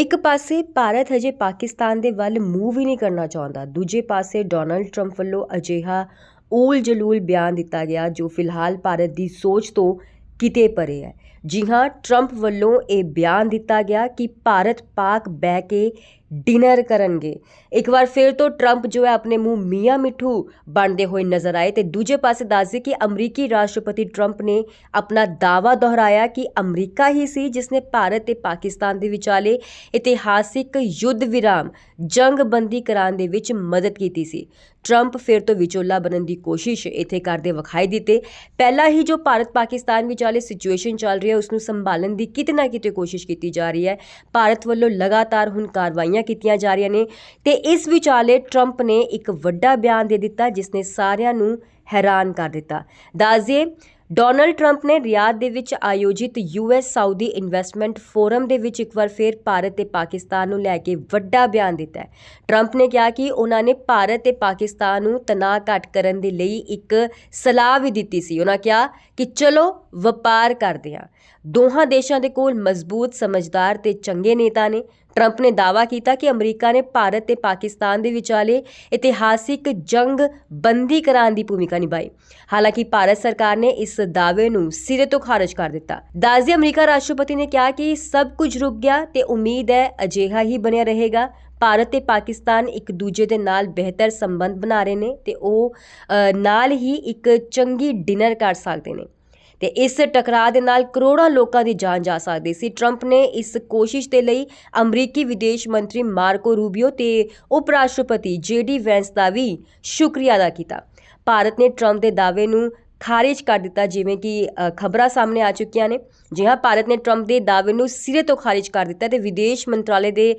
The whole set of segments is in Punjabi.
ਇੱਕ ਪਾਸੇ ਭਾਰਤ ਹਜੇ ਪਾਕਿਸਤਾਨ ਦੇ ਵੱਲ ਮੂਵ ਹੀ ਨਹੀਂ ਕਰਨਾ ਚਾਹੁੰਦਾ, ਦੂਜੇ ਪਾਸੇ ਡੋਨਲਡ ਟਰੰਪ ਵੱਲੋਂ ਅਜਿਹਾ ਊਲ ਜਲੂਲ ਬਿਆਨ ਦਿੱਤਾ ਗਿਆ ਜੋ ਫਿਲਹਾਲ ਭਾਰਤ ਦੀ ਸੋਚ ਤੋਂ ਕਿਤੇ ਪਰੇ ਹੈ। ਜੀ ਹਾਂ, ਟਰੰਪ ਵੱਲੋਂ ਇਹ ਬਿਆਨ ਦਿੱਤਾ ਗਿਆ ਕਿ ਭਾਰਤ ਪਾਕ ਬਹਿ ਕੇ ਡਿਨਰ ਕਰਨਗੇ। ਇੱਕ ਵਾਰ ਫਿਰ ਤੋਂ ਟਰੰਪ ਜੋ ਹੈ ਆਪਣੇ ਮੂੰਹ ਮੀਆਂ ਮਿੱਠੂ ਬਣਦੇ ਹੋਏ ਨਜ਼ਰ ਆਏ ਤੇ ਦੂਜੇ ਪਾਸੇ ਦੱਸਦੇ ਕਿ ਅਮਰੀਕੀ ਰਾਸ਼ਟਰਪਤੀ ਟਰੰਪ ਨੇ ਆਪਣਾ ਦਾਅਵਾ ਦੁਹਰਾਇਆ ਕਿ ਅਮਰੀਕਾ ਹੀ ਸੀ ਜਿਸ ਨੇ ਭਾਰਤ ਤੇ ਪਾਕਿਸਤਾਨ ਦੇ ਵਿਚਾਲੇ ਇਤਿਹਾਸਿਕ ਯੁੱਧ ਵਿਰਾਮ, ਜੰਗਬੰਦੀ ਕਰਾਉਣ ਦੇ ਵਿੱਚ ਮਦਦ ਕੀਤੀ ਸੀ। ਟਰੰਪ ਫਿਰ ਤੋਂ ਵਿਚੋਲਾ ਬਣਨ ਦੀ ਕੋਸ਼ਿਸ਼ ਇੱਥੇ ਕਰਦੇ ਵਿਖਾਈ ਦਿੱਤੇ। ਪਹਿਲਾਂ ਹੀ ਜੋ ਭਾਰਤ ਪਾਕਿਸਤਾਨ ਵਿਚਾਲੇ ਸਿਚੁਏਸ਼ਨ ਚੱਲ ਰਹੀ ਹੈ ਉਸ ਨੂੰ ਸੰਭਾਲਣ ਦੀ ਕਿਤੇ ਨਾ ਕਿਤੇ ਕੋਸ਼ਿਸ਼ ਕੀਤੀ ਜਾ ਰਹੀ ਹੈ। ਭਾਰਤ ਵੱਲੋਂ ਲਗਾਤਾਰ ਹੁਣ ਕਾਰਵਾਈਆਂ ਕੀਤੀਆਂ ਜਾ ਰਹੀਆਂ ਨੇ ਤੇ ਇਸ ਵਿਚਾਲੇ ਟਰੰਪ ਨੇ ਇੱਕ ਵੱਡਾ ਬਿਆਨ ਦੇ ਦਿੱਤਾ ਜਿਸ ਨੇ ਸਾਰਿਆਂ ਨੂੰ ਹੈਰਾਨ ਕਰ ਦਿੱਤਾ। ਦੱਸਦੇ ਡੋਨਲਡ ਟਰੰਪ ਨੇ ਰਿਆਦ ਦੇ ਵਿੱਚ ਆਯੋਜਿਤ ਯੂਐਸ ਸਾਊਦੀ ਇਨਵੈਸਟਮੈਂਟ ਫੋਰਮ ਦੇ ਵਿੱਚ ਇੱਕ ਵਾਰ ਫਿਰ ਭਾਰਤ ਤੇ ਪਾਕਿਸਤਾਨ ਨੂੰ ਲੈ ਕੇ ਵੱਡਾ ਬਿਆਨ ਦਿੱਤਾ ਹੈ। ਟਰੰਪ ਨੇ ਕਿਹਾ ਕਿ ਉਹਨਾਂ ਨੇ ਭਾਰਤ ਤੇ ਪਾਕਿਸਤਾਨ ਨੂੰ ਤਣਾਅ ਘੱਟ ਕਰਨ ਦੇ ਲਈ ਇੱਕ ਸਲਾਹ ਵੀ ਦਿੱਤੀ ਸੀ। ਉਹਨਾਂ ਕਿਹਾ ਕਿ ਚਲੋ ਵਪਾਰ ਕਰਦੇ ਹਾਂ ਦੋਹਾਂ ਦੇਸ਼ਾਂ ਦੇ ਕੋਲ ਮਜ਼ਬੂਤ, ਸਮਝਦਾਰ ਤੇ ਚੰਗੇ ਨੇਤਾ ਨੇ। ਟਰੰਪ ਨੇ ਦਾਅਵਾ ਕੀਤਾ ਕਿ ਅਮਰੀਕਾ ਨੇ ਭਾਰਤ ਤੇ ਪਾਕਿਸਤਾਨ ਦੇ ਵਿਚਾਲੇ ਇਤਿਹਾਸਿਕ ਜੰਗ ਬੰਦੀ ਕਰਾਉਣ ਦੀ ਭੂਮਿਕਾ ਨਿਭਾਈ। ਹਾਲਾਂਕਿ ਭਾਰਤ ਸਰਕਾਰ ਨੇ ਇਸ ਦਾਅਵੇ ਨੂੰ ਸਿਰੇ ਤੋਂ ਖਾਰਜ ਕਰ ਦਿੱਤਾ। ਦੱਸਦੇ ਅਮਰੀਕਾ ਰਾਸ਼ਟਰਪਤੀ ਨੇ ਕਿਹਾ ਕਿ ਸਭ ਕੁਝ ਰੁਕ ਗਿਆ ਤੇ ਉਮੀਦ ਹੈ ਅਜਿਹਾ ਹੀ ਬਣਿਆ ਰਹੇਗਾ। ਭਾਰਤ ਤੇ ਪਾਕਿਸਤਾਨ ਇੱਕ ਦੂਜੇ ਦੇ ਨਾਲ ਬਿਹਤਰ ਸੰਬੰਧ ਬਣਾ ਰਹੇ ਨੇ ਤੇ ਉਹ ਨਾਲ ਹੀ ਇੱਕ ਚੰਗੀ ਡਿਨਰ ਕਰ ਸਕਦੇ ਨੇ। ਤੇ ਇਸ ਟਕਰਾਅ ਦੇ ਨਾਲ ਕਰੋੜਾਂ ਲੋਕਾਂ ਦੀ ਜਾਨ ਜਾ ਸਕਦੀ ਸੀ। ਟਰੰਪ ਨੇ ਇਸ ਕੋਸ਼ਿਸ਼ ਦੇ ਲਈ ਅਮਰੀਕੀ ਵਿਦੇਸ਼ ਮੰਤਰੀ ਮਾਰਕੋ ਰੂਬੀਓ ਤੇ ਉਪ ਰਾਸ਼ਟਰਪਤੀ ਜੇਡੀ ਵੈਂਸ ਦਾ ਵੀ ਸ਼ੁਕਰੀਆ ਅਦਾ ਕੀਤਾ। ਭਾਰਤ ਨੇ ਟਰੰਪ ਦੇ ਦਾਅਵੇ ਨੂੰ ਖਾਰਿਜ ਕਰ ਦਿੱਤਾ, ਜਿਵੇਂ ਕਿ ਖਬਰਾਂ ਸਾਹਮਣੇ ਆ ਚੁੱਕੀਆਂ ਨੇ। ਜੀ ਹਾਂ ਭਾਰਤ ਨੇ ਟਰੰਪ ਦੇ ਦਾਅਵੇ ਨੂੰ ਸਿਰੇ ਤੋਂ ਖਾਰਿਜ ਕਰ ਦਿੱਤਾ ਤੇ ਵਿਦੇਸ਼ ਮੰਤਰਾਲੇ ਦੇ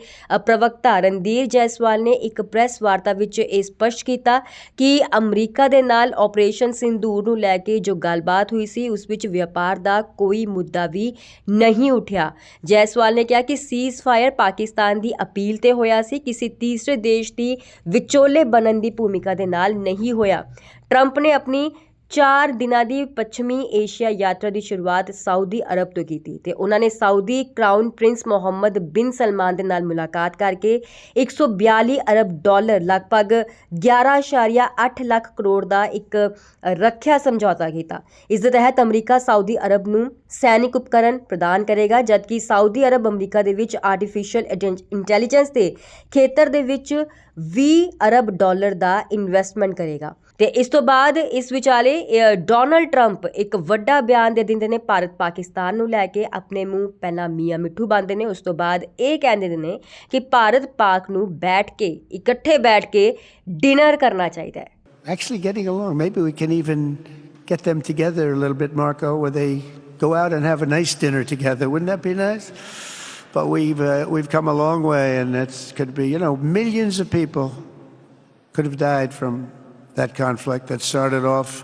ਪ੍ਰਵਕਤਾ ਰਣਧੀਰ ਜੈਸਵਾਲ ਨੇ ਇੱਕ ਪ੍ਰੈਸ ਵਾਰਤਾ ਵਿੱਚ ਇਹ ਸਪਸ਼ਟ ਕੀਤਾ ਕਿ ਅਮਰੀਕਾ ਦੇ ਨਾਲ ਆਪਰੇਸ਼ਨ ਸਿੰਦੂਰ ਨੂੰ ਲੈ ਕੇ ਜੋ ਗੱਲਬਾਤ ਹੋਈ ਸੀ, ਉਸ ਵਿੱਚ ਵਪਾਰ ਦਾ ਕੋਈ ਮੁੱਦਾ ਵੀ ਨਹੀਂ ਉੱਠਿਆ। ਜੈਸਵਾਲ ਨੇ ਕਿਹਾ ਕਿ ਸੀਜ਼ ਫਾਇਰ ਪਾਕਿਸਤਾਨ ਦੀ ਅਪੀਲ ਤੇ ਹੋਇਆ ਸੀ, ਕਿਸੇ ਤੀਸਰੇ ਦੇਸ਼ ਦੀ ਵਿਚੋਲੇ ਬਣਨ ਦੀ ਭੂਮਿਕਾ ਦੇ ਨਾਲ ਨਹੀਂ ਹੋਇਆ। ਟਰੰਪ ਨੇ ਆਪਣੀ ਚਾਰ ਦਿਨਾਂ ਦੀ ਪੱਛਮੀ ਏਸ਼ੀਆ ਯਾਤਰਾ ਦੀ ਸ਼ੁਰੂਆਤ ਸਾਊਦੀ ਅਰਬ ਤੋਂ ਕੀਤੀ ਤੇ ਉਹਨਾਂ ਨੇ ਸਾਊਦੀ ਕਰਾਊਨ ਪ੍ਰਿੰਸ ਮੁਹੰਮਦ ਬਿਨ ਸਲਮਾਨ ਦੇ ਨਾਲ ਮੁਲਾਕਾਤ ਕਰਕੇ 142 ਅਰਬ ਡਾਲਰ, ਲਗਭਗ 11.8 ਲੱਖ ਕਰੋੜ ਦਾ ਇੱਕ ਰੱਖਿਆ ਸਮਝੌਤਾ ਕੀਤਾ। ਇਸ ਦੇ ਤਹਿਤ ਅਮਰੀਕਾ ਸਾਊਦੀ ਅਰਬ ਨੂੰ ਸੈਨਿਕ ਉਪਕਰਨ ਪ੍ਰਦਾਨ ਕਰੇਗਾ, ਜਦਕਿ ਸਾਊਦੀ ਅਰਬ ਅਮਰੀਕਾ ਦੇ ਵਿੱਚ ਆਰਟੀਫੀਸ਼ੀਅਲ ਇੰਟੈਲੀਜੈਂਸ ਦੇ ਖੇਤਰ ਦੇ ਵਿੱਚ 20 ਅਰਬ ਡਾਲਰ ਦਾ ਇਨਵੈਸਟਮੈਂਟ ਕਰੇਗਾ। ਤੇ ਇਸ ਤੋਂ ਬਾਅਦ ਇਸ ਵਿਚਾਲੇ ਅ, ਡੋਨਲਡ ਟਰੰਪ ਇੱਕ ਵੱਡਾ ਬਿਆਨ ਦੇ ਦਿੰਦੇ ਨੇ ਭਾਰਤ ਪਾਕਿਸਤਾਨ ਨੂੰ ਲੈ ਕੇ ਆਪਣੇ ਮੂੰਹ ਪਹਿਲਾਂ ਮੀਆਂ ਮਿੱਠੂ ਬੰਦੇ ਨੇ ਉਸ ਤੋਂ ਬਾਅਦ ਇਹ ਕਹਿੰਦੇ ਨੇ ਕਿ ਭਾਰਤ ਪਾਕ ਨੂੰ ਬੈਠ ਕੇ ਇਕੱਠੇ ਬੈਠ ਕੇ ਡਿਨਰ ਕਰਨਾ ਚਾਹੀਦਾ ਹੈ actually getting along. Maybe we can even get them together a little bit, Marco, where they go out and have a nice dinner together. Wouldn't that be nice? But we've uh, we've come a long way, and it's could be you know millions of people could have died from that conflict that started off